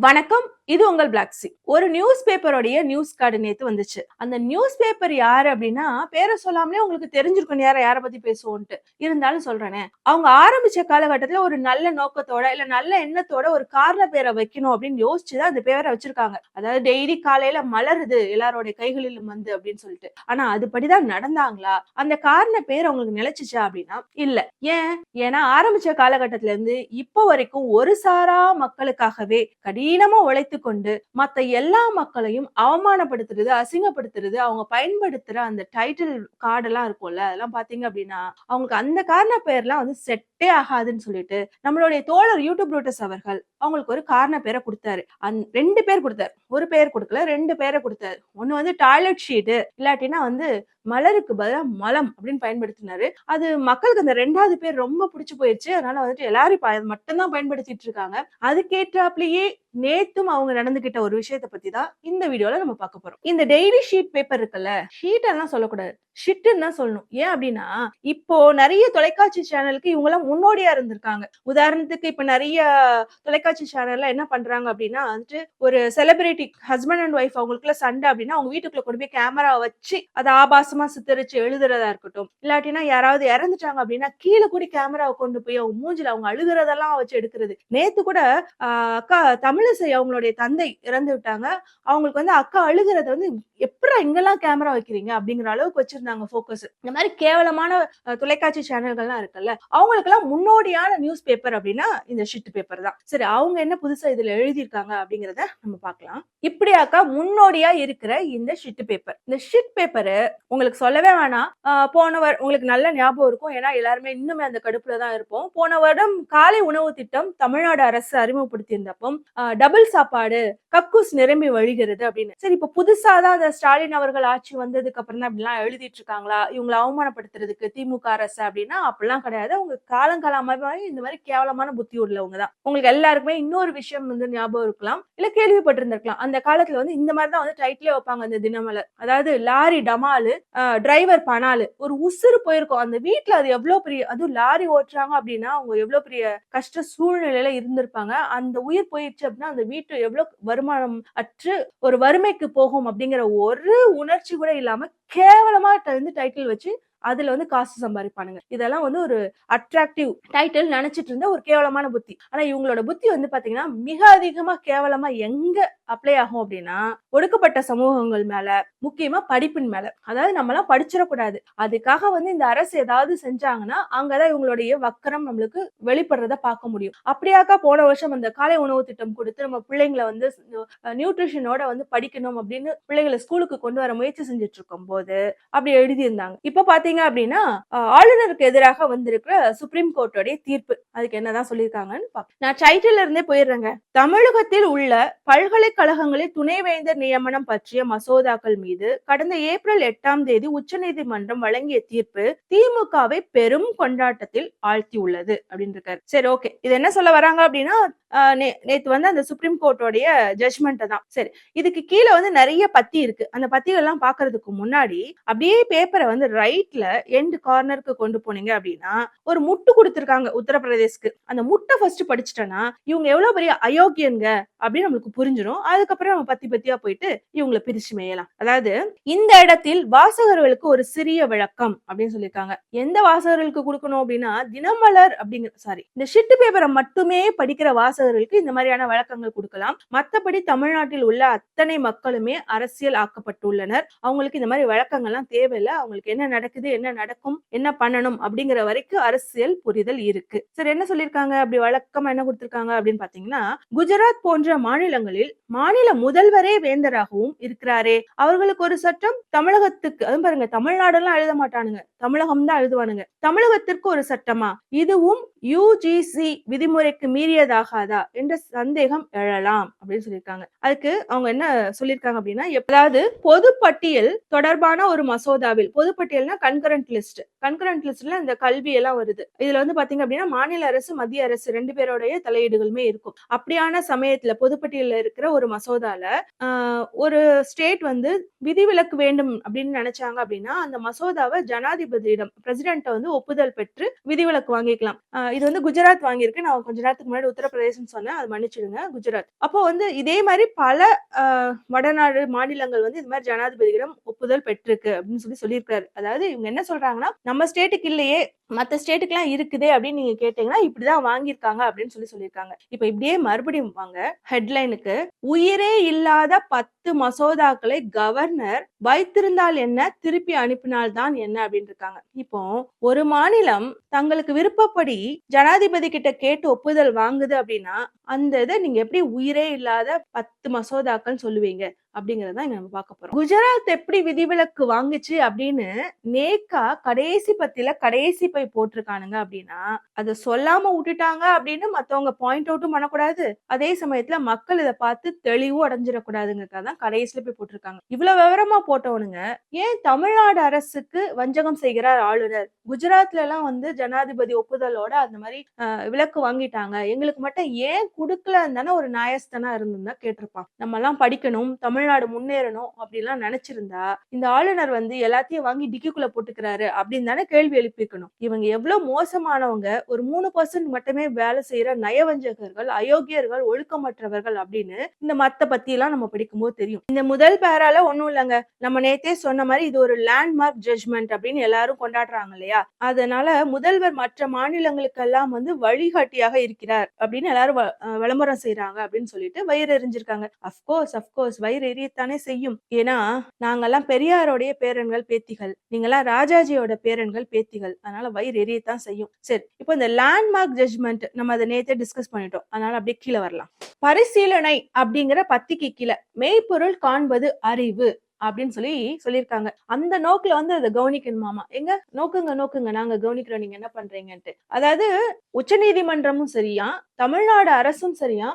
வணக்கம். இது உங்கள் பிளாக் சி ஒரு நியூஸ் பேப்பரோடைய நியூஸ் கார்டு நேத்து வந்துச்சு. அந்த நியூஸ் பேப்பர் யாரு அப்படின்னா பேரை சொல்லாமலே உங்களுக்கு தெரிஞ்சிருக்கும் யார யாரை பத்தி பேசுவோன்ட்டு. இருந்தாலும் சொல்றேனே அவங்க ஆரம்பிச்ச காலகட்டத்துல ஒரு நல்ல நோக்கத்தோட இல்ல நல்ல எண்ணத்தோட ஒரு காரண பேரை வைக்கணும் அப்படின்னு யோசிச்சுதான் அந்த பேரை வச்சிருக்காங்க. அதாவது டெய்லி காலையில மலருது எல்லாரோட கைகளிலும் வந்து அப்படின்னு சொல்லிட்டு. ஆனா அதுபடிதான் நடந்தாங்களா? அந்த காரண பேர் அவங்களுக்கு நிலைச்சிச்சா அப்படின்னா இல்ல. ஏன்? ஏன்னா ஆரம்பிச்ச காலகட்டத்துல இருந்து இப்போ வரைக்கும் ஒரு சாரா மக்களுக்காகவே கடினமா உழைத்து கொண்டு மத்த எல்லா மக்களையும் அவமானப்படுத்துறது அசிங்கப்படுத்துறது அவங்க பயன்படுத்துற அந்த டைட்டில் கார்டெல்லாம் இருக்கும்ல அதெல்லாம் பாத்தீங்க அப்படின்னா அவங்களுக்கு அந்த காரண பெயர்லாம் வந்து செட் செட்டே ஆகாதுன்னு சொல்லிட்டு நம்மளுடைய தோழர் யூடியூப் ரூட்டஸ் அவர்கள் அவங்களுக்கு ஒரு காரண பேரை கொடுத்தாரு. அந் ரெண்டு பேர் கொடுத்தாரு. ஒரு பேர் கொடுக்கல ரெண்டு பேரை கொடுத்தாரு. ஒன்னு வந்து டாய்லெட் ஷீட்டு இல்லாட்டினா வந்து மலருக்கு பதிலாக மலம் அப்படின்னு பயன்படுத்தினாரு. அது மக்களுக்கு அந்த ரெண்டாவது பேர் ரொம்ப பிடிச்சு போயிடுச்சு அதனால வந்துட்டு எல்லாரும் மட்டும்தான் பயன்படுத்திட்டு இருக்காங்க. அதுக்கேற்றாப்லயே நேத்தும் அவங்க நடந்துகிட்ட ஒரு விஷயத்த பத்தி தான் இந்த வீடியோல நம்ம பார்க்க போறோம். இந்த டெய்லி ஷீட் பேப்பர் இருக்குல்ல ஷீட் எல்லாம் சொல்லக்கூடாது. ஷிட்டுன்னு தான் சொல்லணும். ஏன் அப்படின்னா இப்போ நிறைய தொலைக்காட்சி சேனலுக்கு இவங்க எல்லாம் முன்னோடியா இருந்திருக்காங்க. உதாரணத்துக்கு இப்ப நிறைய தொலைக்காட்சி சேனல்ல என்ன பண்றாங்க அப்படின்னா வந்துட்டு ஒரு செலிபிரிட்டி ஹஸ்பண்ட் அண்ட் ஒய்ஃப் அவங்களுக்குள்ள சண்டை அப்படின்னா அவங்க வீட்டுக்குள்ள கொண்டு போய் கேமரா வச்சு அதை ஆபாசமா சித்தரிச்சு எழுதுறதா இருக்கட்டும். இல்லாட்டினா யாராவது இறந்துட்டாங்க அப்படின்னா கீழே கூட கேமராவை கொண்டு போய் அவங்க மூஞ்சில அவங்க அழுகுறதெல்லாம் வச்சு எடுக்கிறது. நேத்து கூட ஆஹ் அக்கா தமிழிசை அவங்களுடைய தந்தை இறந்து விட்டாங்க. அவங்களுக்கு வந்து அக்கா அழுகிறத வந்து எப்படி இங்கெல்லாம் கேமரா வைக்கிறீங்க? அப்படிங்கிற அளவுக்கு வச்சிருந்தாங்க. ஃபோக்கஸ் இந்த மாதிரி கேவலமான தொலைக்காட்சி சேனல்கள்லாம் இருக்குல்ல அவங்களுக்கெல்லாம் முன்னோடியான நியூஸ் பேப்பர் அப்படின்னா இந்த ஷிட் பேப்பர் தான். சரி அவங்க என்ன புதுசா இதுல எழுதியிருக்காங்க அப்படிங்கறத நம்ம பார்க்கலாம். இப்படியாக்கா முன்னோடியா இருக்கிற இந்த ஷிட் பேப்பர் இந்த ஷிட் பேப்பர் உங்களுக்கு சொல்லவே வேணாம். ஆஹ், போன உங்களுக்கு நல்ல ஞாபகம் இருக்கும். ஏன்னா எல்லாருமே இன்னுமே அந்த கடுப்புல தான் இருப்போம். போன வருடம் காலை உணவு திட்டம் தமிழ்நாடு அரசு அறிமுகப்படுத்தியிருந்தப்போ டபுள் சாப்பாடு கக்கூஸ் நிரம்பி வழிகிறது அப்படின்னு. சரி இப்ப புதுசா தான் அந்த ஸ்டாலின் அவர்கள் ஆட்சி வந்ததுக்கு அப்புறம் தான் அப்படிலாம் எழுதிட்டு இருக்காங்களா இவங்களை அவமானப்படுத்துறதுக்கு திமுக அரசு அப்படின்னா அப்படிலாம் கிடையாது. அவங்க காலங்காலமாவே இந்த மாதிரி கேவலமான புத்தி உள்ளவங்க தான். உங்களுக்கு எல்லாருக்குமே இன்னொரு விஷயம் வந்து ஞாபகம் இருக்கலாம். இல்ல கேள்விப்பட்டிருந்திருக்கலாம். அந்த காலத்துல வந்து இந்த மாதிரி தான் வந்து டைட்டிலே வைப்பாங்க அந்த தினமலர். அதாவது லாரி டமாலு டிரைவர் பனாலு. ஒரு உசுறு போயிருக்கும். அந்த வீட்டுல அது எவ்வளவு பெரிய அதுவும் லாரி ஓட்டுறாங்க அப்படின்னா அவங்க எவ்வளவு பெரிய கஷ்ட சூழ்நிலையில இருந்திருப்பாங்க. அந்த உயிர் போயிடுச்சு அப்படின்னா அந்த வீட்டு எவ்வளவு வருமானம் அற்று ஒரு வறுமைக்கு போகும் அப்படிங்கிற ஒரு உணர்ச்சி கூட இல்லாம கேவலமா வந்து டைட்டில் வச்சு அதுல வந்து காசு சம்பாதிப்பானுங்க இதெல்லாம் வந்து ஒரு அட்ராக்டிவ் டைட்டில் நினைச்சிட்டு இருந்த ஒரு கேவலமான புத்தி. ஆனா இவங்களோட புத்தி வந்து பாத்தீங்கன்னா மிக அதிகமா கேவலமா எங்க அப்ளை ஆகும் அப்படின்னா ஒடுக்கப்பட்ட சமூகங்கள் மேல முக்கியமா படிப்பின் மேல. அதாவது நம்ம எல்லாம் படிச்சிடக்கூடாது. அதுக்காக வந்து இந்த அரசு ஏதாவது செஞ்சாங்கன்னா அங்கதான் இவங்களுடைய வக்கரம் நம்மளுக்கு வெளிப்படுறத பார்க்க முடியும். அப்படியாக்கா போன வருஷம் அந்த காலை உணவு திட்டம் கொடுத்து நம்ம பிள்ளைங்களை வந்து நியூட்ரிஷனோட வந்து படிக்கணும் அப்படின்னு பிள்ளைங்களை ஸ்கூலுக்கு கொண்டு வர முயற்சி செஞ்சுட்டு இருக்கும் போது அப்படி எழுதியிருந்தாங்க. இப்ப பாத்தீங்க அப்படின்னா ஆளுநருக்கு எதிராக வந்திருக்கிற சுப்ரீம் கோர்ட்டோடைய தீர்ப்பு. அதுக்கு என்னதான் சொல்லியிருக்காங்கன்னு நான் டைட்டில் இருந்தே போயிடுறேங்க. தமிழகத்தில் உள்ள பல்கலைக்கழகங்களில் துணைவேந்தர் நியமனம் பற்றிய மசோதாக்கள் மீது கடந்த ஏப்ரல் எட்டாம் தேதி உச்சநீதிமன்றம் வழங்கிய தீர்ப்பு திமுகவை பெரும் கொண்டாட்டத்தில் ஆழ்த்தி உள்ளது அப்படின்னு இருக்காரு சரி ஓகே. இது என்ன சொல்ல வராங்க அப்படின்னா நேத்து வந்து அந்த சுப்ரீம் கோர்ட்டோடைய ஜட்மெண்ட் தான். சரி இதுக்கு கீழே வந்து நிறைய பத்தி இருக்கு. அந்த பத்திகள் எல்லாம் பாக்குறதுக்கு முன்னாடி அப்படியே பேப்பரை வந்து ரைட்ல எண்ட் கார்னருக்கு கொண்டு போனீங்க அப்படின்னா ஒரு முட்டு கொடுத்திருக்காங்க உத்தரப்பிரதேஷ்க்கு. அந்த முட்டை ஃபர்ஸ்ட் படிச்சுட்டோன்னா இவங்க எவ்வளவு பெரிய அயோக்கியங்க அப்படின்னு நம்மளுக்கு புரிஞ்சிடும் அதுக்கப்புறம் நம்ம பத்தி பத்தியா போயிட்டு இவங்களை பிரிச்சு மேயலாம். அதாவது இந்த இடத்தில் வாசகர்களுக்கு ஒரு சிறிய விளக்கம் அப்படின்னு சொல்லியிருக்காங்க. எந்த வாசகர்களுக்கு கொடுக்கணும் அப்படின்னா தினமலர் அப்படிங்கிற சாரி இந்த ஷிட்டு பேப்பரை மட்டுமே படிக்கிற வாசகர்களுக்கு இந்த மாதிரியான விளக்கங்கள் கொடுக்கலாம். மத்தபடி தமிழ்நாட்டில் உள்ள அத்தனை மக்களுமே அரசியல் ஆக்கப்பட்டுள்ளனர். அவங்களுக்கு இந்த மாதிரி வழக்கங்கள்லாம் தேவையில்லை. அவங்களுக்கு என்ன நடக்குது என்ன நடக்கும் என்ன பண்ணணும் அப்படிங்கிற வரைக்கும் அரசியல் புரிதல் இருக்கு. சரி என்ன சொல்லியிருக்காங்க? அப்படி வழக்கமா என்ன கொடுத்திருக்காங்க அப்படின்னு பாத்தீங்கன்னா குஜராத் போன்ற மாநிலங்களில் மாநில முதல்வரே வேந்தராகவும் இருக்கிறாரே. அவர்களுக்கு ஒரு சட்டம் தமிழகத்துக்கு அதுவும் பாருங்க தமிழ்நாடெல்லாம் எழுத மாட்டானுங்க. தமிழகம் தான் எழுதுவானுங்க. தமிழகத்திற்கு ஒரு சட்டமா? இதுவும் யுஜிசி விதிமுறைக்கு மீறியதாகாதா என்ற சந்தேகம் எழலாம் அப்படின்னு சொல்லியிருக்காங்க. அதுக்கு அவங்க என்ன சொல்லியிருக்காங்க அப்படின்னா அதாவது பொது பட்டியல் தொடர்பான ஒரு மசோதாவில் பொது பட்டியல்னா கன்கரண்ட் லிஸ்ட் கன்கரண்ட் லிஸ்ட்ல இந்த கல்வி எல்லாம் வருது. இதுல வந்து பாத்தீங்க அப்படின்னா மாநில அரசு மத்திய அரசு ரெண்டு பேரோடைய தலையீடுகளுமே இருக்கும். அப்படியான சமயத்துல பொதுப்பட்டியல இருக்கிற ஒரு மசோதால ஒரு ஸ்டேட் வந்து விதிவிலக்கு வேண்டும் அப்படின்னு நினைச்சாங்க அப்படின்னா அந்த மசோதாவை ஜனாதிபதியிடம் பிரசிடென்ட் வந்து ஒப்புதல் பெற்று விதிவிலக்கு வாங்கிக்கலாம். இது வந்து குஜராத் வாங்கியிருக்கு. நான் கொஞ்ச நேரத்துக்கு முன்னாடி உத்தரப்பிரதேசம் சொன்னேன். அது மன்னிச்சிடுங்க குஜராத். அப்போ வந்து இதே மாதிரி பல வடநாடு மாநிலங்கள் வந்து இது மாதிரி ஜனாதிபதியிடம் ஒப்புதல் பெற்றிருக்கு அப்படின்னு சொல்லி சொல்லியிருக்காரு. அதாவது இவங்க என்ன சொல்றாங்கன்னா நம்ம ஸ்டேட்டுக்கு இல்லையே மத்த ஸ்டேட்டுக்குலாம் இருக்குதே அப்படின்னு நீங்க கேட்டீங்கன்னா இப்படிதான் வாங்கியிருக்காங்க அப்படின்னு சொல்லி சொல்லியிருக்காங்க. இப்ப இப்படியே மறுபடியும் வாங்க ஹெட்லைனுக்கு உயிரே இல்லாத பத்து பத்து மசோதாக்களை கவர்னர் வைத்திருந்தால் என்ன? திருப்பி அனுப்பினால் தான் என்ன? அப்படின்னு இருக்காங்க. இப்போ ஒரு மாநிலம் தங்களுக்கு விருப்பப்படி ஜனாதிபதி கிட்ட கேட்டு ஒப்புதல் வாங்குது அப்படின்னா அந்த இதை நீங்க எப்படி உயிரே இல்லாத பத்து மசோதாக்கள் சொல்லுவீங்க? அப்படிங்கறத இங்க நம்ம பார்க்க போறோம். குஜராத் எப்படி விதிவிலக்கு வாங்குச்சு அப்படின்னு நேக்கா கடைசி பத்தில கடைசி பை போட்டிருக்கானுங்க அப்படின்னா அதை சொல்லாம விட்டுட்டாங்க அப்படின்னு மத்தவங்க பாயிண்ட் அவுட்டும் பண்ணக்கூடாது. அதே சமயத்துல மக்கள் இதை பார்த்து தெளிவும் அடைஞ்சிடக்கூடாதுங்கிறதுக்காக தான் கடைசியில போய் போட்டிருக்காங்க. இவ்வளவு விவரமா போட்டவனுங்க ஏன் தமிழ்நாடு அரசுக்கு வஞ்சகம் செய்கிறார் ஆளுநர்? குஜராத்ல எல்லாம் வந்து ஜனாதிபதி ஒப்புதலோட அந்த மாதிரி ஆஹ், விலக்கு வாங்கிட்டாங்க. எங்களுக்கு மட்டும் ஏன் கொடுக்கல இருந்தானே ஒரு நியாயஸ்தானா இருந்திருந்தா கேட்டிருப்பான். நம்ம எல்லாம் படிக்கணும் தமிழ்நாடு முன்னேறணும் அப்படிலாம் நினைச்சிருந்தா இந்த ஆளுநர் வந்து எல்லாத்தையும் வாங்கி டிக்கிக்குள்ள போட்டுக்கிறாரு அப்படின்னு தானே கேள்வி எழுப்பிக்கணும் இவங்க எவ்வளவு மோசமானவங்க ஒரு மூணு பர்சன்ட் மட்டுமே வேலை செய்யற நயவஞ்சகர்கள் அயோக்கியர்கள் ஒழுக்கமற்றவர்கள் அப்படின்னு இந்த மத்த பத்தி எல்லாம் நம்ம படிக்கும்போது தெரியும் இந்த முதல் பேரால ஒண்ணும் இல்லைங்க. நம்ம நேத்தே சொன்ன மாதிரி இது ஒரு லேண்ட்மார்க் ஜட்ஜ்மெண்ட் அப்படின்னு எல்லாரும் கொண்டாடுறாங்க இல்லையா? அதனால முதல்வர் மற்ற மாநிலங்களுக்கெல்லாம் வந்து வழிகாட்டியாக இருக்கிறார் அப்படின்னு எல்லாரும் விளம்பரம் செய்யறாங்க அப்படின்னு சொல்லிட்டு வயிறு எரிஞ்சிருக்காங்க. அப்கோர்ஸ் அப்கோர்ஸ் வயிறு எரியத்தானே செய்யும். ஏன்னா நாங்கெல்லாம் பெரியாரோடைய பேரன்கள் பேத்திகள். நீங்கெல்லாம் ராஜாஜியோட பேரன்கள் பேத்திகள். அதனால வயிறு எரியத்தான் செய்யும். சரி இப்போ இந்த லேண்ட்மார்க் ஜட்ஜ்மெண்ட் நம்ம அதை நேத்தே டிஸ்கஸ் பண்ணிட்டோம். அதனால அப்படியே கீழே வரலாம். பரிசீலனை அப்படிங்கிற பத்திக்கு கீழே. மெய்ப்பொருள் காண்பது அறிவு அப்படின்னு சொல்லி சொல்லியிருக்காங்க. அந்த நோக்குல வந்து அதை கவனிக்கணும் மாமா. எங்க? நோக்குங்க நோக்குங்க. நாங்க கவனிக்கிறோம். நீங்க என்ன பண்றீங்கன்ட்டு. அதாவது உச்ச நீதிமன்றமும் சரியா தமிழ்நாடு அரசும் சரியா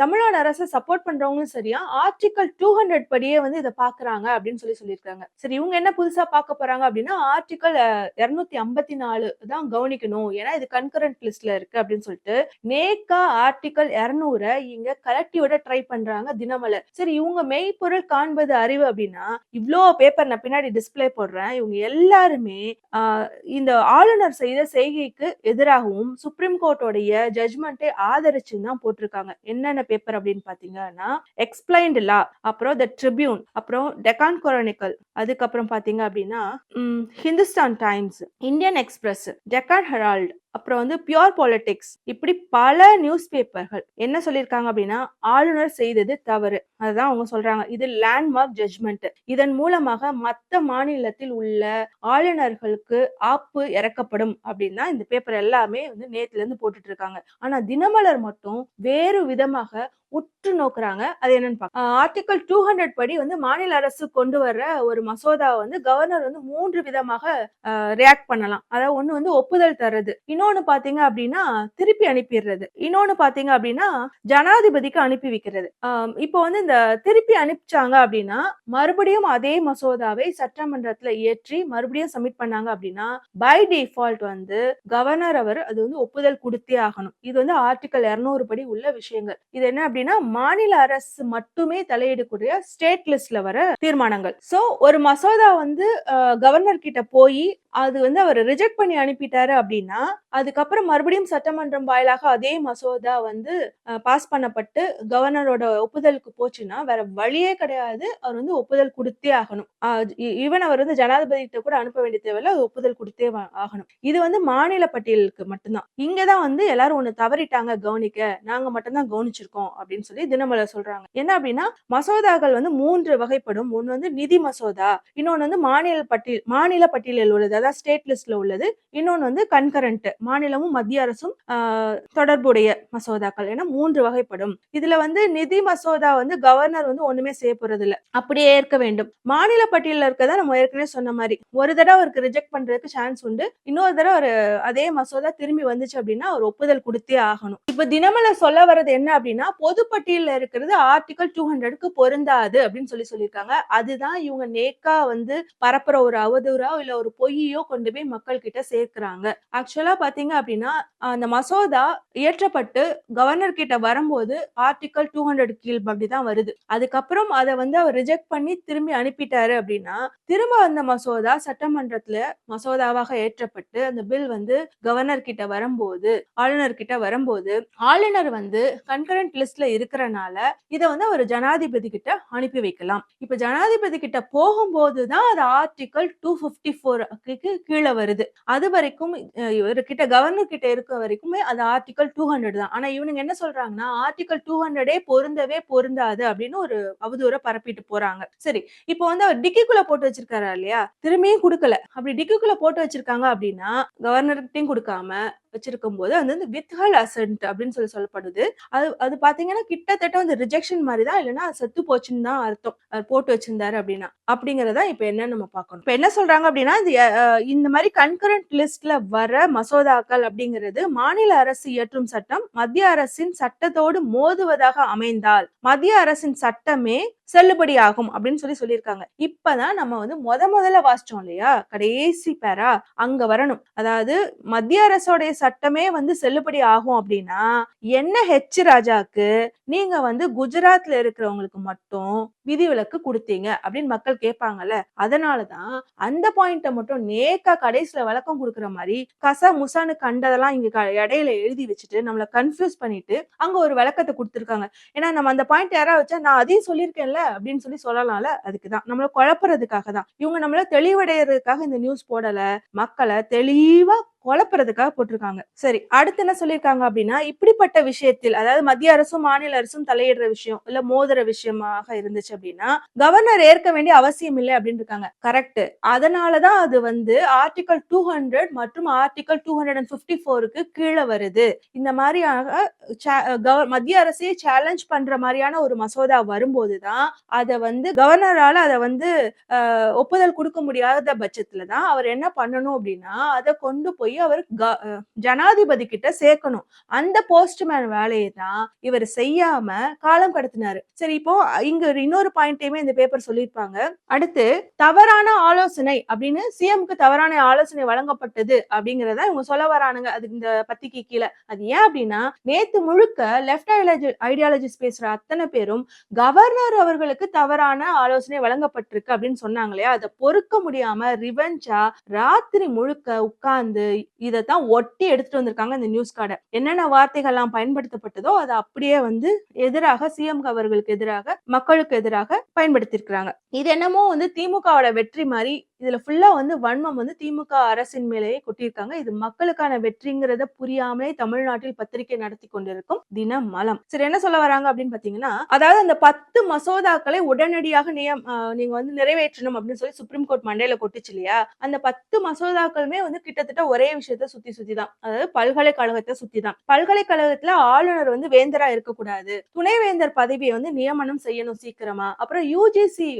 தமிழ்நாடு அரசை சப்போர்ட் பண்றவங்களும் சரியா ஆர்டிகல் டூ ஹண்ட்ரட் படியே வந்து இதை பாக்குறாங்க அப்படின்னு சொல்லி சொல்லியிருக்காங்க. சரி இவங்க என்ன புதுசா பார்க்க போறாங்க அப்படின்னா ஆர்டிகல் இருநூத்தி ஐம்பத்தி நாலு தான் கவனிக்கணும். ஏன்னா இது கன்கரண்ட் லிஸ்ட்ல இருக்கு அப்படின்னு சொல்லிட்டு நேக்கா ஆர்டிகல் இருநூறை இங்க கலெக்டிவோட ட்ரை பண்றாங்க தினமலர். சரி இவங்க மெய்ப்பொருள் காண்பது அறிவு அப்படின்னா இவ்வளோ பேப்பர் நான் பின்னாடி டிஸ்பிளே போடுறேன். இவங்க எல்லாருமே இந்த ஆளுநர் செய்த செய்கைக்கு எதிராகவும் சுப்ரீம் கோர்ட்டோடைய ஜட்மெண்ட்டை ஆதரிச்சுன்னு தான் போட்டிருக்காங்க. என்னென்ன பேப்பர் அப்படின்னு பாத்தீங்கன்னா எக்ஸ்பிளைன்டு லா அப்புறம் த ட்ரிபியூன் அப்புறம் டெக்கான் கொரோனிக்கல் அதுக்கப்புறம் பாத்தீங்க அப்படின்னா Hindustan Times Indian Express Deccan Herald அப்புறம் வந்து பியோர் பாலிடிக்ஸ் இப்படி பல நியூஸ் பேப்பர்கள் என்ன சொல்லியிருக்காங்க அப்படின்னா ஆளுநர் செய்தது தவறு. அதுதான் அவங்க சொல்றாங்க. இது லேண்ட்மார்க் ஜட்ஜ்மெண்ட் இதன் மூலமாக மற்ற மாநிலத்தில் உள்ள ஆளுநர்களுக்கு ஆப்பு இறக்கப்படும் அப்படின்னு தான் இந்த பேப்பர் எல்லாமே வந்து நேத்துல இருந்து போட்டுட்டு இருக்காங்க. ஆனா தினமலர் மட்டும் வேறு விதமாக உற்று நோக்குறாங்க. அது என்னன்னு ஆர்டிகல் டூ ஹண்ட்ரட் படி வந்து மாநில அரசு கொண்டு வர்ற ஒரு மசோதாவை வந்து கவர்னர் வந்து மூன்று விதமாக ரியாக்ட் பண்ணலாம். அதாவது ஒண்ணு வந்து ஒப்புதல் தர்றது. இன்னொன்னு பாத்தீங்க அப்படின்னா திருப்பி அனுப்பிடுறது. இன்னொன்னு பாத்தீங்க அப்படின்னா ஜனாதிபதிக்கு அனுப்பி வைக்கிறது. இப்போ வந்து இந்த திருப்பி அனுப்பிச்சாங்க அப்படின்னா மறுபடியும் அதே மசோதாவை சட்டமன்றத்துல ஏற்றி மறுபடியும் சப்மிட் பண்ணாங்க அப்படின்னா பை டிஃபால்ட் வந்து கவர்னர் அவர் அது வந்து ஒப்புதல் கொடுத்தே ஆகணும். இது வந்து ஆர்டிகல் இருநூறு படி உள்ள விஷயங்கள். இது என்ன அப்படின்னா மாநில அரசு மட்டுமே தலையிடக்கூடிய ஸ்டேட் லிஸ்ட்ல வர தீர்மானங்கள். சோ ஒரு மசோதா வந்து கவர்னர் கிட்ட போய் அது வந்து அவர் ரிஜெக்ட் பண்ணி அனுப்பிட்டாரு அப்படின்னா அதுக்கப்புறம் மறுபடியும் சட்டமன்றம் வாயிலாக அதே மசோதா வந்து பாஸ் பண்ணப்பட்டு கவர்னரோட ஒப்புதலுக்கு போச்சுன்னா வேற வழியே கிடையாது. அவர் வந்து ஒப்புதல் கொடுத்தே ஆகணும். ஈவன் அவர் வந்து ஜனாதிபதியிட்ட கூட அனுப்ப வேண்டிய தேவையில்ல அது ஒப்புதல் கொடுத்தே ஆகணும். இது வந்து மாநில பட்டியலுக்கு மட்டும்தான். இங்கதான் வந்து எல்லாரும் ஒண்ணு தவறிட்டாங்க கவனிக்க. நாங்க மட்டும்தான் கவனிச்சிருக்கோம் அப்படின்னு சொல்லி தினமலர் சொல்றாங்க. என்ன அப்படின்னா மசோதாக்கள் வந்து மூன்று வகைப்படும். ஒன்னு வந்து நிதி மசோதா இன்னொன்னு வந்து மாநில பட்டியல் மாநில பட்டியலில் உள்ளது. அதாவது ஸ்டேட் லிஸ்ட்ல உள்ளது. இன்னொன்று வந்து கன்கரண்ட் மாநிலமும் மத்திய அரசும் தொடர்புடைய மசோதாக்கள் என மூன்று வகைப்படும். இதுல வந்து நிதி மசோதா வந்து கவர்னர் வந்து ஒண்ணுமே செய்ய போறது இல்லை அப்படியே ஏற்க வேண்டும். மாநில பட்டியலில் இருக்கதா நம்ம ஏற்கனவே சொன்ன மாதிரி. ஒரு தடவை அவருக்கு ரிஜெக்ட் பண்றதுக்கு சான்ஸ் உண்டு. இன்னொரு தடவை ஒரு அதே மசோதா திரும்பி வந்துச்சு அப்படின்னா அவர் ஒப்புதல் கொடுத்தே ஆகணும். இப்ப தினமலை சொல்ல வர்றது என்ன அப்படின்னா பொதுப்பட்டியல்ல இருக்கிறது ஆர்டிகல் டூ ஹண்ட்ரட்க்கு பொருந்தாது அப்படின்னு சொல்லி சொல்லியிருக்காங்க. அதுதான் இவங்க நேக்கா வந்து பரப்புற ஒரு அவதூறா இல்ல ஒரு பொய்யோ எப்படியோ கொண்டு போய் மக்கள் கிட்ட சேர்க்கிறாங்க ஆக்சுவலா பாத்தீங்க அப்படின்னா அந்த மசோதா இயற்றப்பட்டு கவர்னர் கிட்ட வரும்போது ஆர்டிகல் டூ ஹண்ட்ரட் கீழ் அப்படிதான் வருது. அதுக்கப்புறம் அதை வந்து அவர் ரிஜெக்ட் பண்ணி திரும்பி அனுப்பிட்டாரு அப்படின்னா திரும்ப அந்த மசோதா சட்டமன்றத்துல மசோதாவாக ஏற்றப்பட்டு அந்த பில் வந்து கவர்னர் கிட்ட வரும்போது ஆளுநர் கிட்ட வரும்போது ஆளுநர் வந்து கன்கரண்ட் லிஸ்ட்ல இருக்கிறனால இதை வந்து அவர் ஜனாதிபதி கிட்ட அனுப்பி வைக்கலாம். இப்ப ஜனாதிபதி கிட்ட போகும்போதுதான் அது ஆர்டிகல் டூ பிப்டி ஃபோருக்கு கீழே வருது. அது வரைக்கும் இவர்கிட்ட கவர்னர் கிட்ட இருக்க வரைக்குமே அது ஆர்டிகல் டூ ஹண்ட்ரட் தான். ஆனா இவனுங்க என்ன சொல்றாங்கன்னா ஆர்டிகல் டூ ஹண்ட்ரடே பொருந்தவே பொருந்தாது அப்படின்னு ஒரு அவதூற பரப்பிட்டு போறாங்க. சரி இப்போ வந்து அவர் டிக்கிக்குள்ள போட்டு வச்சிருக்காரா இல்லையா? திரும்பியும் கொடுக்கல. அப்படி டிக்கிக்குள்ள போட்டு வச்சிருக்காங்க அப்படின்னா கவர்னர்கிட்டையும் கொடுக்காம வச்சிருக்கும் போது அது வந்து வித்ஹல் அசன்ட் அப்படின்னு சொல்லி சொல்லப்படுது. அது அது பாத்தீங்கன்னா கிட்டத்தட்ட வந்து ரிஜெக்ஷன் மாதிரி தான் இல்லைன்னா செத்து போச்சுன்னு தான் அர்த்தம். போட்டு வச்சிருந்தாரு அப்படின்னா. அப்படிங்கறத இப்ப என்ன நம்ம பார்க்கணும். இப்ப என்ன சொல்றாங்க அப்படின்னா இந்த மாதிரி கன்கரண்ட் லிஸ்ட்ல வர மசோதாக்கள் அப்படிங்கிறது மாநில அரசு இயற்றும் சட்டம் மத்திய அரசின் சட்டத்தோடு மோதுவதாக அமைந்தால் மத்திய அரசின் சட்டமே செல்லுபடியாகும் அப்படின்னு சொல்லி சொல்லியிருக்காங்க. இப்பதான் நம்ம வந்து முத முதல்ல வாசிச்சோம் இல்லையா? கடைசி பேரா அங்க வரணும். அதாவது மத்திய அரசோடைய சட்டமே வந்து செல்லுபடி ஆகும் அப்படின்னா என்ன ஹெச் ராஜாக்கு நீங்க வந்து குஜராத்ல இருக்கிறவங்களுக்கு மட்டும் விதிவிலக்கு கொடுத்தீங்க அப்படின்னு மக்கள் கேட்பாங்கல்ல. அதனாலதான் அந்த பாயிண்ட மட்டும் நேக்கா கடைசியில விளக்கம் கொடுக்குற மாதிரி கச முசான்னு கண்டதெல்லாம் இங்க க- இடையில எழுதி வச்சுட்டு நம்மள கன்ஃபியூஸ் பண்ணிட்டு அங்க ஒரு விளக்கத்தை கொடுத்துருக்காங்க. ஏன்னா நம்ம அந்த பாயிண்ட் யாரா வச்சா நான் அதையும் சொல்லியிருக்கேன்ல அப்படின்னு சொல்லி சொல்லலாம்ல. அதுக்குதான். நம்மள குழப்புறதுக்காக தான் இவங்க நம்மள தெளிவடைறதுக்காக இந்த நியூஸ் போடல. மக்களை தெளிவா குழப்புறதுக்காக போட்டிருக்காங்க. சரி அடுத்து என்ன சொல்லியிருக்காங்க அப்படின்னா இப்படிப்பட்ட விஷயத்தில் அதாவது மத்திய அரசும் மாநில அரசும் தலையிடுற விஷயம் இல்ல மோதுற விஷயமாக இருந்துச்சு அப்படின்னா கவர்னர் ஏற்க வேண்டிய அவசியம் இல்லை அப்படின்னு இருக்காங்க. கரெக்ட் அதனாலதான் அது வந்து ஆர்டிகல் டூ ஹண்ட்ரட் மற்றும் article two hundred and fifty ஃபோருக்கு கீழே வருது. இந்த மாதிரியாக மத்திய அரசே சேலஞ்ச் பண்ற மாதிரியான ஒரு மசோதா வரும்போதுதான் அதை வந்து கவர்னரால அதை வந்து ஒப்புதல் கொடுக்க முடியாத பட்சத்துல தான் அவர் என்ன பண்ணணும் அப்படின்னா அதை கொண்டு போய் அவர் ஜனாதிபதி கிட்ட சேர்க்கணும். அந்த போஸ்ட்மேன் வேலையை தான் இவர் செய்யாம காலம் கடத்தினாரு. சரி இப்போ இங்க இன்னொரு பாயிண்டையுமே இந்த பேப்பர் சொல்லியிருப்பாங்க. அடுத்து தவறான ஆலோசனை அப்படின்னு சிஎம்க்கு தவறான ஆலோசனை வழங்கப்பட்டது அப்படிங்கறத இவங்க சொல்ல வரானுங்க. அது இந்த பத்திக்கு கீழே. அது ஏன் அப்படின்னா நேத்து முழுக்க லெஃப்ட் ஐடியாலஜிஸ் பேசுற அத்தனை பேரும் கவர்னர் அவர்களுக்கு தவறான ஆலோசனை வழங்கப்பட்டிருக்கு அப்படின்னு சொன்னாங்களே அதை பொறுக்க முடியாம ரிவெஞ்சா ராத்திரி முழுக்க உட்கார்ந்து இதைத்தான் ஒட்டி எடுத்துட்டு வந்திருக்காங்க இந்த நியூஸ் கார்டை. என்னென்ன வார்த்தைகள்லாம் பயன்படுத்தப்பட்டதோ அதை அப்படியே வந்து எதிராக சிஎம் அவர்களுக்கு எதிராக மக்களுக்கு எதிராக பயன்படுத்தியிருக்கிறாங்க. இது என்னமோ வந்து திமுகவோட வெற்றி மாதிரி இதுல ஃபுல்லா வந்து வன்மம் வந்து திமுக அரசின் மேலேயே கொட்டியிருக்காங்க. இது மக்களுக்கான வெற்றிங்கிறத புரியாமலே தமிழ்நாட்டில் பத்திரிகை நடத்தி கொண்டிருக்கும் தினமலம். சரி என்ன சொல்ல வராங்க அப்படின்னு பாத்தீங்கன்னா அதாவது அந்த பத்து மசோதாக்களை உடனடியாக நியம் நீங்க வந்து நிறைவேற்றணும் அப்படின்னு சொல்லி சுப்ரீம் கோர்ட் மண்டையில கொட்டுச்சு இல்லையா? அந்த பத்து மசோதாக்களுமே வந்து கிட்டத்தட்ட ஒரே விஷயத்த சுத்தி சுத்தி தான். அதாவது பல்கலைக்கழகத்தை சுத்தி தான். பல்கலைக்கழகத்துல ஆளுநர் வந்து வேந்தரா இருக்கக்கூடாது. துணைவேந்தர் பதவியை வந்து நியமனம் செய்யணும் சீக்கிரமா. அப்புறம் யூஜிசி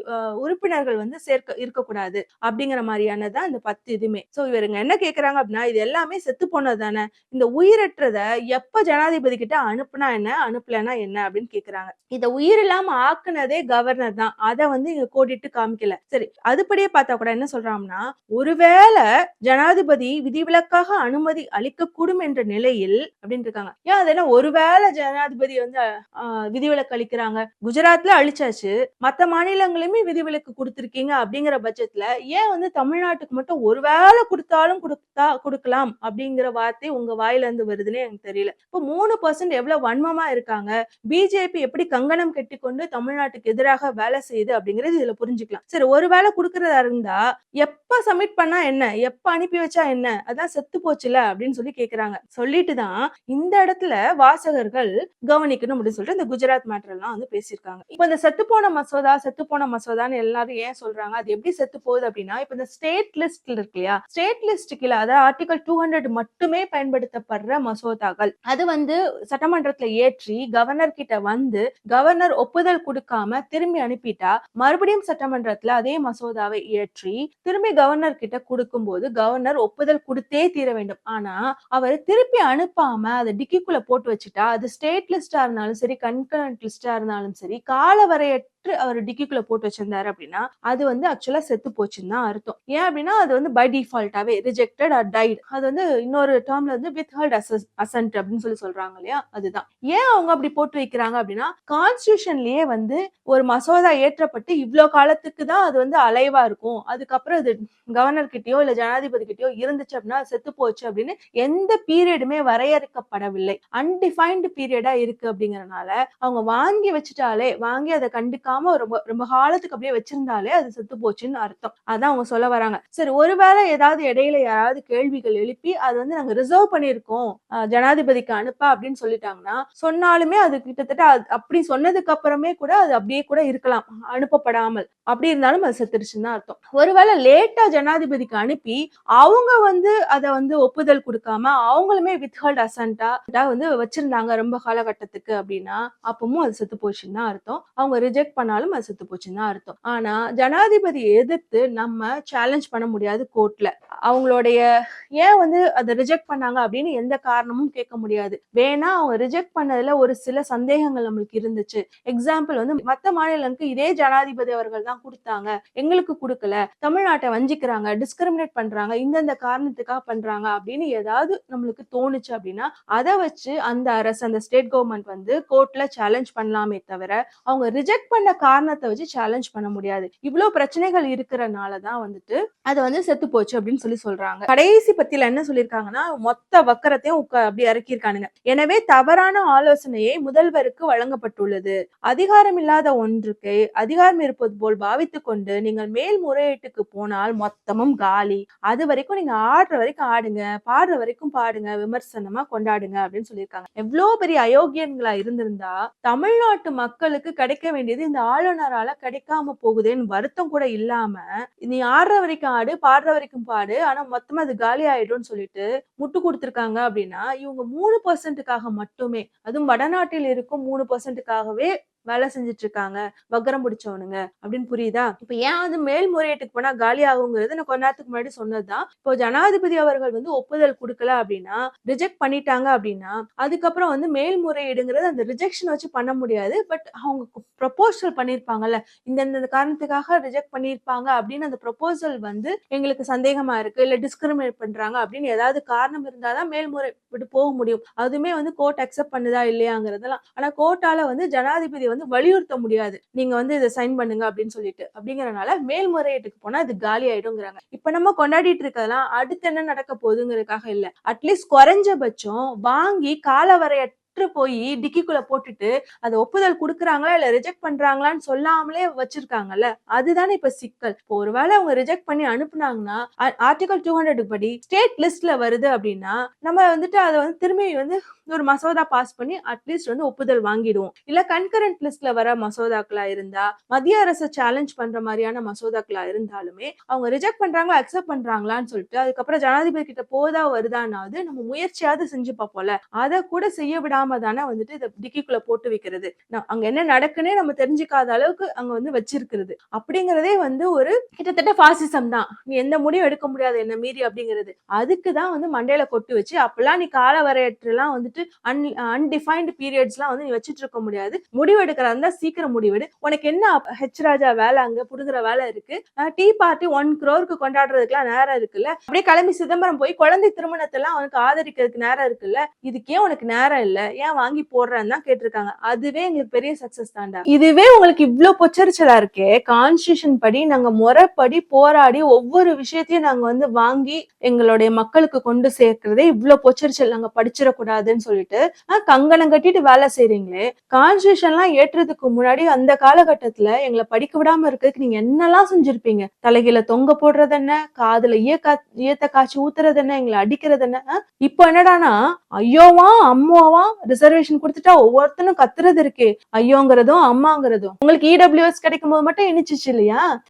உறுப்பினர்கள் வந்து சேர்க்க இருக்கக்கூடாது. அப்படிங்கிற மாதிரியானதான் இந்த பத்து இதுமே சோ இவருங்க என்ன கேக்குறாங்க அப்படின்னா இது எல்லாமே செத்து போனது தானே இந்த உயிரற்றத எப்ப ஜனாதிபதி கிட்ட அனுப்புனா என்ன அனுப்பலன்னா என்ன அப்படின்னு கேக்குறாங்க. இதை உயிர் இல்லாம ஆக்குனதே கவர்னர் தான். அதை வந்து இங்க கோடிட்டு காமிக்கல. சரி அதுபடியே பார்த்தா கூட என்ன சொல்றாங்கன்னா ஒருவேளை ஜனாதிபதி விதிவிலக்காக அனுமதி அளிக்கக்கூடும் என்ற நிலையில் அப்படின்னு இருக்காங்க. ஏன் அது என்ன? ஒருவேளை ஜனாதிபதி வந்து ஆஹ், விதிவிலக்கு அளிக்கிறாங்க. குஜராத்ல அழிச்சாச்சு. மத்த மாநிலங்களுமே விதிவிலக்கு கொடுத்திருக்கீங்க அப்படிங்கிற பட்சத்துல ஏன் வந்து தமிழ்நாட்டுக்கு மட்டும் ஒரு வேலை கொடுத்தாலும் கொடுத்தா கொடுக்கலாம் அப்படிங்கிற வார்த்தை உங்க வாயில இருந்து வருதுன்னு எனக்கு தெரியல. இப்போ மூணு பர்சன்ட் எவ்வளவு வன்மமா இருக்காங்க? பிஜேபி எப்படி கங்கணம் கட்டிக்கொண்டு தமிழ்நாட்டுக்கு எதிராக வேலை செய்யுது அப்படிங்கறது இதுல புரிஞ்சுக்கலாம். சரி ஒரு வேலை கொடுக்கறதா இருந்தா எப்ப சப்மிட் பண்ணா என்ன? எப்ப அனுப்பி வச்சா என்ன? அதான் செத்து போச்சுல அப்படின்னு சொல்லி கேக்குறாங்க. சொல்லிட்டு தான் இந்த இடத்துல வாசகர்கள் கவனிக்கணும் அப்படின்னு சொல்லிட்டு இந்த குஜராத் மேட்டர் எல்லாம் வந்து பேசியிருக்காங்க. இப்போ இந்த செத்து போன மசோதா செத்து போன மசோதான்னு எல்லாரும் ஏன் சொல்றாங்க? அது எப்படி செத்து போகுது அப்படின்னு அப்படின்னா இப்போ இந்த ஸ்டேட் லிஸ்ட் இருக்கு இல்லையா? ஸ்டேட் லிஸ்ட் கீழே அதாவது ஆர்டிகல் டூ ஹண்ட்ரட் மட்டுமே பயன்படுத்தப்படுற மசோதாக்கள் அது வந்து சட்டமன்றத்துல ஏற்றி கவர்னர் கிட்ட வந்து கவர்னர் ஒப்புதல் கொடுக்காம திரும்பி அனுப்பிட்டா மறுபடியும் சட்டமன்றத்துல அதே மசோதாவை ஏற்றி திரும்பி கவர்னர் கிட்ட கொடுக்கும்போது கவர்னர் ஒப்புதல் கொடுத்தே தீர வேண்டும். ஆனா அவர் திருப்பி அனுப்பாம அதை டிக்கிக்குள்ள போட்டு வச்சுட்டா அது ஸ்டேட் லிஸ்டா இருந்தாலும் சரி கன்கரண்ட் லிஸ்டா இருந்தாலும் சரி கால வரையற்ற அவர் டிக்கிக்குள்ள போட்டு வச்சிருந்தாரு அப்படின்னா அது வந்து ஆக்சுவலா செத்து போச்சுன்னு தான் அர்த்தம். ஏன் அப்படின்னா அது வந்து பை டிஃபால்ட்டாவே ரிஜெக்டட் ஆர் டைட் அது வந்து இன்னொரு டேர்ம்ல வந்து வித் ஹர்ட் அசன்ட் அப்படின்னு சொல்லி சொல்றாங்க இல்லையா? அதுதான். ஏன் அவங்க அப்படி போட்டு வைக்கிறாங்க அப்படின்னா கான்ஸ்டியூஷன்லயே வந்து ஒரு மசோதா ஏற்றப்பட்டு இவ்வளவு காலத்துக்கு தான் அது வந்து அலைவா இருக்கும். அதுக்கப்புறம் அது கவர்னர் கிட்டயோ இல்ல ஜனாதிபதி கிட்டயோ இருந்துச்சு அப்படின்னா செத்து போச்சு அப்படின்னு எந்த பீரியடுமே வரையறுக்கப்படவில்லை. அன்டிஃபைன்டு பீரியடா இருக்கு அப்படிங்கறனால அவங்க வாங்கி வச்சுட்டாலே வாங்கி அதை கண்டுக்காம ரொம்ப ரொம்ப காலத்துக்கு அப்படியே வச்சிருந்தாலே அது செத்து போச்சுன்னு அர்த்தம். அதான் அவங்க சொல்ல வராங்க. சரி ஒருவேளை ஏதாவது இடையில யாராவது கேள்விகள் எழுப்பி அது வந்து நாங்க ரிசர்வ் பண்ணியிருக்கோம் ஜனாதிபதிக்கு அனுப்ப அப்படின்னு சொல்லிட்டாங்கன்னா சொன்னாலுமே அது கிட்டத்தட்ட அப்படி சொன்னதுக்கு அப்புறமே கூட அது அப்படியே கூட இருக்கலாம் அனுப்பப்படாமல். அப்படி இருந்தாலும் அது செத்துருச்சுன்னு தான் அர்த்தம். ஒருவேளை லேட்டா ஜனாதிபதிக்கு அனுப்பி அவங்க வந்து அதை வந்து ஒப்புதல் கொடுக்காம அவங்களுமே வித்ஹல்ட் அசண்டா வந்து வச்சிருந்தாங்க ரொம்ப காலகட்டத்துக்கு அப்படின்னா அப்பவும் அது செத்து போச்சுன்னு தான் அர்த்தம். அவங்க ரிஜெக்ட் பண்ணாலும் அது செத்து போச்சுன்னு தான் அர்த்தம். ஆனா ஜனாதிபதி எதிர்த்து நம்ம சேலஞ்ச் பண்ண முடியாது கோர்ட்ல அவங்களுடைய ஏன் வந்து அதை ரிஜெக்ட் பண்ணாங்க அப்படின்னு எந்த காரணமும் கேட்க முடியாது. வேணா அவங்க ரிஜெக்ட் பண்ணதுல ஒரு சில சந்தேகங்கள் நம்மளுக்கு இருந்துச்சு. எக்ஸாம்பிள் வந்து மத்த மாநிலங்களுக்கு இதே ஜனாதிபதி அவர்கள் தான் கொடுத்தாங்க. எங்களுக்கு கொடுக்கல. தமிழ்நாட்டை வஞ்சிக்கிறாங்க டிஸ்கிரிமினேட் பண்றாங்க இந்தந்த காரணத்துக்காக பண்றாங்க அப்படின்னு ஏதாவது நம்மளுக்கு தோணுச்சு அப்படின்னா அதை வச்சு அந்த அரசு அந்த ஸ்டேட் கவர்மெண்ட் வந்து கோர்ட்ல சேலஞ்ச் பண்ணலாமே தவிர அவங்க ரிஜெக்ட் பண்ண காரணத்தை வச்சு சேலஞ்ச் பண்ண முடியாது. இவ்வளவு பிரச்சனைகள் இருக்கிறனால தான் வந்துட்டு அது வந்து செத்து போச்சு அப்படின்னு சொல்லி சொல்றாங்க. கடைசி பத்தியில என்ன சொல்லியிருக்காங்கன்னா மொத்த வக்கரத்தையும் அப்படி இறக்கியிருக்கானுங்க. எனவே தவறான ஆலோசனையை முதல்வருக்கு வழங்கப்பட்டுள்ளது. அதிகாரம் இல்லாத ஒன்றுக்கு அதிகாரம் இருப்பது போல் பாவித்துக் கொண்டு நீங்கள் மேல்முறையீட்டுக்கு போனால் மொத்தமும் காலி. அது வரைக்கும் நீங்க ஆடுற வரைக்கும் ஆடுங்க. பாடுற வரைக்கும் பாடுங்க. விமர்சனமா கொண்டாடுங்க அப்படின்னு சொல்லியிருக்காங்க. எவ்வளவு பெரிய அயோக்கியன்களா இருந்திருந்தா தமிழ்நாட்டு மக்களுக்கு கிடைக்க வேண்டியது இந்த ஆளுநரால கிடைக்காம போகுதேன்னு வருத்தம் கூட இல்லாம நீ ஆடுற வரைக்கும் ஆடு பாடுற வரைக்கும் பாடு ஆனா மொத்தமா அது காலி ஆயிடும்னு சொல்லிட்டு முட்டு கொடுத்துருக்காங்க அப்படின்னா இவங்க மூணு பர்சன்ட்டுக்காக மட்டுமே அதுவும் வடநாட்டில் இருக்கும் மூணு பர்சன்ட்டுக்காகவே வேலை செஞ்சுட்டு இருக்காங்க வக்கரம் பிடிச்சவனுங்க அப்படின்னு புரியுதா? இப்ப ஏன் வந்து மேல்முறையீட்டுக்கு போனா காலி ஆகுங்கிறது நான் கொஞ்ச நேரத்துக்கு முன்னாடி சொன்னதுதான். இப்போ ஜனாதிபதி அவர்கள் வந்து ஒப்புதல் கொடுக்கல அப்படின்னா ரிஜெக்ட் பண்ணிட்டாங்க அப்படின்னா அதுக்கப்புறம் வந்து மேல்முறையீடுங்கிறது அந்த ரிஜெக்ஷன் வச்சு பண்ண முடியாது. பட் அவங்க ப்ரொபோசல் பண்ணியிருப்பாங்கல்ல இந்தந்த காரணத்துக்காக ரிஜெக்ட் பண்ணியிருப்பாங்க அப்படின்னு அந்த ப்ரொபோசல் வந்து எங்களுக்கு சந்தேகமா இருக்கு இல்ல டிஸ்கிரிமினேட் பண்றாங்க அப்படின்னு ஏதாவது காரணம் இருந்தாதான் மேல்முறை விட்டு போக முடியும். அதுவுமே வந்து கோர்ட் அக்செப்ட் பண்ணுதா இல்லையாங்கிறதெல்லாம். ஆனா கோர்ட்டால வந்து ஜனாதிபதி வந்து வலியுறுத்த முடியாது. நீங்க வந்து இதை சைன் பண்ணுங்க அப்படின்னு சொல்லிட்டு. அப்படிங்கறனால மேல்முறையீட்டுக்கு போனா இது காலி ஆயிடுங்கிறாங்க இப்ப நம்ம கொண்டாடிட்டு இருக்கதெல்லாம் அடுத்து என்ன நடக்க போகுதுங்கிறதுக்காக இல்ல. அட்லீஸ்ட் குறைஞ்சபட்சம் வாங்கி காலவரையற்ற போய் டிக்கிக்குள்ள போட்டுட்டு அதை ஒப்புதல் கொடுக்குறாங்களா இல்ல ரிஜெக்ட் பண்றாங்களான்னு சொல்லாமலே வச்சிருக்காங்கல்ல. அதுதானே இப்ப சிக்கல். இப்போ ஒருவேளை அவங்க ரிஜெக்ட் பண்ணி அனுப்புனாங்கன்னா ஆர்டிகல் டூ ஹண்ட்ரட் படி ஸ்டேட் லிஸ்ட்ல வருது அப்படின்னா நம்ம வந்துட்டு அதை வந்து திரும்பி வந்து ஒரு மசோதா பாஸ் பண்ணி அட்லீஸ்ட் வந்து ஒப்புதல் வாங்கிடுவோம். இல்ல கன்கரண்ட் லிஸ்ட்ல வர மசோதாக்களா இருந்தா மத்திய அரசு சேலஞ்ச் பண்ற மாதிரியான மசோதாக்களா இருந்தாலுமே அவங்க ரிஜெக்ட் பண்றாங்களா அக்செப்ட் பண்றாங்களான்னு சொல்லிட்டு அதுக்கப்புறம் ஜனாதிபதி கிட்ட போதா வருதானாவது நம்ம முயற்சியாவது செஞ்சு பார்ப்போம்ல. அதை கூட செய்ய விடாம தானே வந்துட்டு இதை டிக்கிக்குள்ள போட்டு வைக்கிறது. அங்க என்ன நடக்குன்னே நம்ம தெரிஞ்சுக்காத அளவுக்கு அங்க வந்து வச்சிருக்கிறது. அப்படிங்கறதே வந்து ஒரு கிட்டத்தட்ட பாசிசம் தான். நீ எந்த முடிவும் எடுக்க முடியாது என்ன மீறி அப்படிங்கிறது. அதுக்கு தான் வந்து மண்டையில கொட்டு வச்சு அப்பெல்லாம் நீ கால வரையற்றெல்லாம் வந்துட்டு அன் அன்டிஃபைன்டு பீரியட்ஸ்லாம் வந்து நீ வச்சிட்டு இருக்க முடியாது. முடிவு எடுக்கிறதா இருந்தால் சீக்கிரம் முடிவெடு. உனக்கு என்ன ஹெச் ராஜா வேலை அங்க புடுங்குற வேலை இருக்கு? டீ பார்ட்டி ஒன் க்ரோருக்கு கொண்டாடுறதுக்குலாம் நேரம் இருக்குல்ல? அப்படியே கிளம்பி சிதம்பரம் போய் குழந்தை திருமணத்தெல்லாம் அவனுக்கு ஆதரிக்கிறதுக்கு நேரம் இருக்குல்ல? இதுக்கே உனக்கு நேரம் இல்ல. ஏன் வாங்கி போடுறேன்னு தான் கேட்டிருக்காங்க. அதுவே எங்களுக்கு பெரிய சக்சஸ் தாண்டா இதுவே உங்களுக்கு இவ்ளோ பொச்சரிச்சலா இருக்கே? கான்ஸ்டியூஷன் படி நாங்க முறைப்படி போராடி ஒவ்வொரு விஷயத்தையும் நாங்க வந்து வாங்கி எங்களுடைய மக்களுக்கு கொண்டு சேர்க்கிறதே இவ்ளோ பொச்சரிச்சல். நாங்க படிச்சிடக்கூடாதுன்னு சொல்லிட்டு கங்கணம் கட்டிட்டு வேலை செய்றீங்களே கான்ஸ்டியூஷன்லாம் ஏற்றுறதுக்கு முன்னாடி அந்த காலகட்டத்துல எங்களை படிக்க விடாம இருக்கிறதுக்கு நீங்க என்னெல்லாம் செஞ்சிருப்பீங்க? தலைகீழ தொங்க போடுறது என்ன? காதுல ஈயக்கா ஈயத்த காய்ச்சி ஊத்துறது என்ன? எங்களை அடிக்கிறது என்ன? இப்போ என்னடானா ஐயோவா அம்மாவா? ரிசர்வேஷன் கொடுத்துட்டா ஒவ்வொருத்தனும் கத்துறது இருக்கே ஐயோங்கிறதும் அம்மாங்கிறதும். உங்களுக்கு இடபிள்யூஎஸ் கிடைக்கும் போது மட்டும் இனிச்சிச்சு இல்லையா?